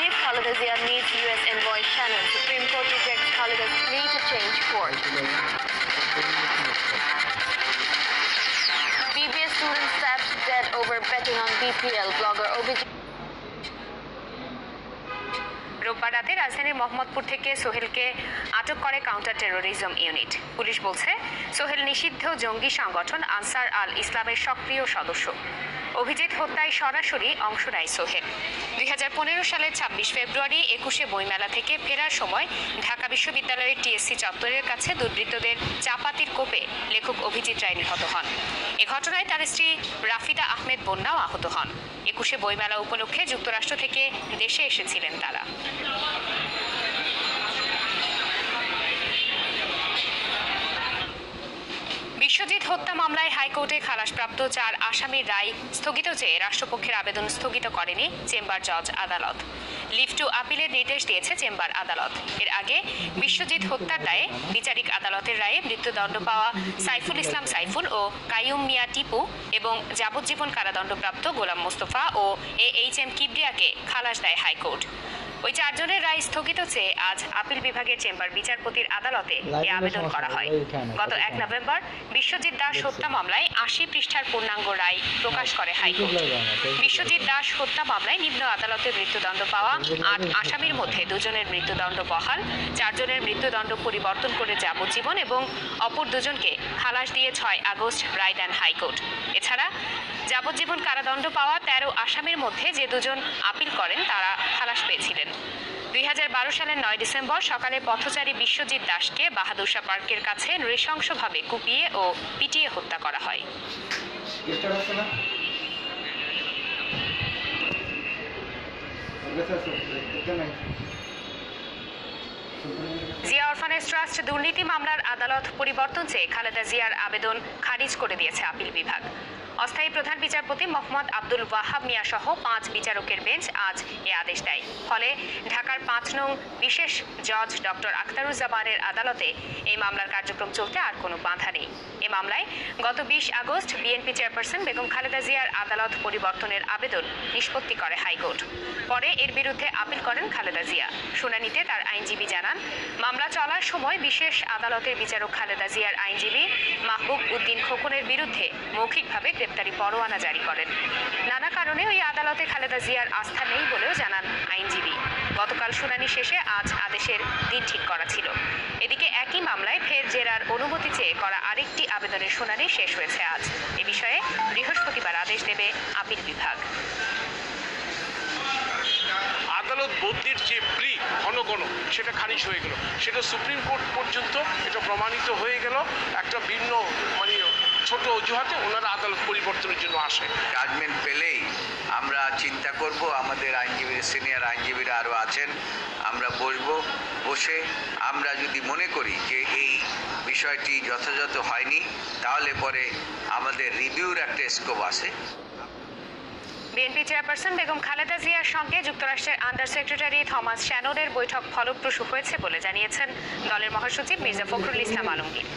Chief Khalida Zia meets U.S. envoy Shannon. Supreme Court rejects Khalida's plea to change course. BBS student stabbed dead over betting on BPL. Blogger OBJ. রোববার রাতে রাজধানীর মোহাম্মদপুর থেকে সোহেলকে আটক করে counter terrorism unit police বলছে সোহেল নিষিদ্ধ জঙ্গি সংগঠন আনসার আল ইসলামের সক্রিয় সদস্য অভিজিৎ হত্যায় সরাসরি অংশ নেয় সোহেল দুই হাজার পনেরো সালের ছাব্বিশ ফেব্রুয়ারি একুশে বইমেলা থেকে ফেরার সময় ঢাকা বিশ্ববিদ্যালয়ের টিএসসি চত্বরের কাছে দুর্বৃত্তদের চাপাতির কোপে লেখক অভিজিৎ রায় নিহত হন। এ ঘটনায় তার স্ত্রী রাফিদা আহমেদ বন্যাও আহত হন। একুশে বইমেলা উপলক্ষে যুক্তরাষ্ট্র থেকে দেশে এসেছিলেন তারা। বিশ্বজিৎ হত্যা মামলায় হাইকোর্টে খালাসপ্রাপ্ত চার আসামির রায় স্থগিত চেয়ে রাষ্ট্রপক্ষের আবেদন স্থগিত করেনি চেম্বার জজ আদালত। লিভ টু আপিলের নির্দেশ দিয়েছে চেম্বার আদালত। এর আগে বিশ্বজিৎ হত্যার দায়ে বিচারিক আদালতের রায়ে মৃত্যুদণ্ড পাওয়া সাইফুল ইসলাম সাইফুল ও কাইয়ুম মিয়া টিপু এবং যাবজ্জীবন কারাদণ্ডপ্রাপ্ত গোলাম মোস্তফা ও এ এইচ এম কিবরিয়াকে খালাস দেয় হাইকোর্ট। ওই চারজনের রায় স্থগিত চেয়ে আজ আপিল বিভাগের চেম্বার বিচারপতির আদালতে এ আবেদন করা হয়। গত এক নভেম্বর বিশ্বজিৎ দাস হত্যা মামলায় আশি পৃষ্ঠার পূর্ণাঙ্গ রায় প্রকাশ করে হাইকোর্ট। বিশ্বজিৎ দাস হত্যা মামলায় নিম্ন আদালতে মৃত্যুদণ্ড পাওয়া আট আসামির মধ্যে দুজনের মৃত্যুদণ্ড বহাল চারজনের মৃত্যুদণ্ড পরিবর্তন করে যাবজ্জীবন এবং অপর দুজনকে খালাস দিয়ে ছয় আগস্ট রায় দেন হাইকোর্ট। এছাড়া যাবজ্জীবন কারাদণ্ড পাওয়া তেরো আসামির মধ্যে যে দুজন আপিল করেন তারা খালাস পেয়েছিলেন। দুই হাজার বারো সালের নয় ডিসেম্বর সকালে পথচারী বিশ্বজিৎ দাসকে বাহাদুরশা পার্কের কাছে নৃশংসভাবে কুপিয়ে ও পিটিয়ে হত্যা করা হয়। জিয়া অরফানেজ ট্রাস্ট দুর্নীতি মামলার আদালত পরিবর্তন চেয়ে খালেদা জিয়ার আবেদন খারিজ করে দিয়েছে আপিল বিভাগ। অস্থায়ী প্রধান বিচারপতি মোহাম্মদ আব্দুল ওয়াহাব মিয়া সহ পাঁচ বিচারকের বেঞ্চ আজ এ আদেশ দেয়। ফলে ঢাকার পাঁচ নং বিশেষ জজ ডক্টর আখতারুজ্জামানের আদালতে এই মামলার কার্যক্রম চলতে আর কোনো বাধা নেই। এ মামলায় গত বিশ August BNP chairperson Begum Khaleda জিয়ার আদালত পরিবর্তনের আবেদন নিষ্পত্তি করে হাইকোর্ট। পরে এর বিরুদ্ধে আপিল করেন খালেদা জিয়া। শুনানিতে তার আইনজীবী জানান, মামলা চলার সময় বিশেষ আদালতের বিচারক খালেদা জিয়ার আইনজীবী মাহবুব উদ্দিন খোকনের বিরুদ্ধে মৌখিকভাবে গ্রেপ্তারি পরোয়ানা জারি করেন। নানা কারণে ওই আদালতে খালেদা জিয়ার আস্থা নেই বলেও জানান আইনজীবী। গতকাল শুনানি শেষে আজ আদেশের দিন ঠিক করা ছিল। এদিকে একই মামলায় ফের জেরার অনুমতি চেয়ে করা আরেকটি আবেদনের শুনানি শেষ হয়েছে আজ। এ বিষয়ে বৃহস্পতিবার আদেশ দেবে আপিল বিভাগ। আদালত বদলির যে প্লি ঘন ঘন, সেটা খারিজ হয়ে গেল। সেটা সুপ্রিম কোর্ট পর্যন্ত এটা প্রমাণিত হয়ে গেল। একটা ভিন্ন মানে ছোট অজুহাতে ওনারা আদালত পরিবর্তনের জন্য আসে। জাজমেন্ট পেলেই আমরা চিন্তা করব, আমাদের আইনজীবী, সিনিয়র আইনজীবীরা আরও আছেন, আমরা বসব, বসে আমরা যদি মনে করি যে এই বিষয়টি যথাযথ হয়নি, তাহলে পরে আমাদের রিভিউর একটা স্কোপ আছে। বিএনপি চেয়ারপারসন বেগম খালেদা জিয়ার সঙ্গে যুক্তরাষ্ট্রের আন্ডার সেক্রেটারি থমাস শ্যাননের বৈঠক ফলপ্রসূ হয়েছে বলে জানিয়েছেন দলের মহাসচিব মির্জা ফখরুল ইসলাম আলমগীর।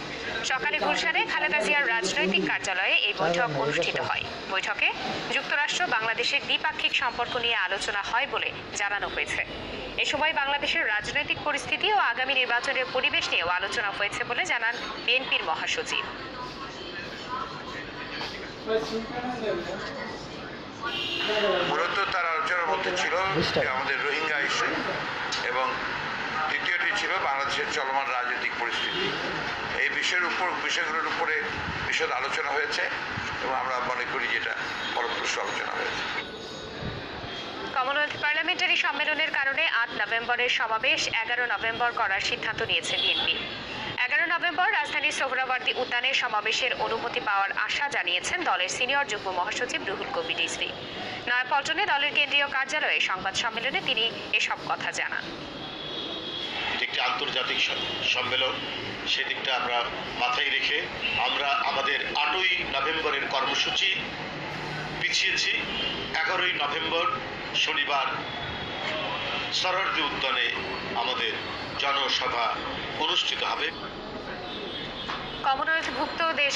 সকালে গুলশানে খালেদা জিয়ার রাজনৈতিক কার্যালয়ে এই বৈঠক অনুষ্ঠিত হয়। বৈঠকে যুক্তরাষ্ট্র বাংলাদেশের দ্বিপাক্ষিক সম্পর্ক নিয়ে আলোচনা হয় বলে জানানো হয়েছে। এ সময় বাংলাদেশের রাজনৈতিক পরিস্থিতি ও আগামী নির্বাচনের পরিবেশ নিয়েও আলোচনা হয়েছে বলে জানান বিএনপির মহাসচিব। মধ্যে ছিল যে আমাদের রোহিঙ্গা ইস্যু এবং দ্বিতীয়টি ছিল বাংলাদেশের চলমান রাজনৈতিক পরিস্থিতি। এই বিষয়ের উপর বিষয়গুলোর উপরে বিশদ আলোচনা হয়েছে এবং আমরা মনে করি যেটা ফলপ্রসূ আলোচনা হয়েছে। কমনওয়েলথ পার্লামেন্টারি সম্মেলনের কারণে আট নভেম্বরের সমাবেশ, এগারো নভেম্বর করার সিদ্ধান্ত নিয়েছে বিএনপি। এগারো নভেম্বর রাজধানীর সোহরাওয়ার্দী উদ্যানে সমাবেশের অনুমতি পাওয়ার আশা জানিয়েছেন দলের সিনিয়র যুগ্ম মহাসচিব রুহুল কবির রিজভী নয়াপল্টনে দলের কেন্দ্রীয় কার্যালয়ে সংবাদ সম্মেলনে তিনি এসব কথা জানান। একটি আন্তর্জাতিক সম্মেলন। সেদিকটা আমরা মাথায় রেখে আমরা আমাদের আটই নভেম্বরের কর্মসূচি পিছিয়েছি। এগারোই নভেম্বর শনিবার সরহদ্দি উদ্যানে আমাদের জনসভা অনুষ্ঠিত হবে। কমনওয়েলথভুক্ত দেশ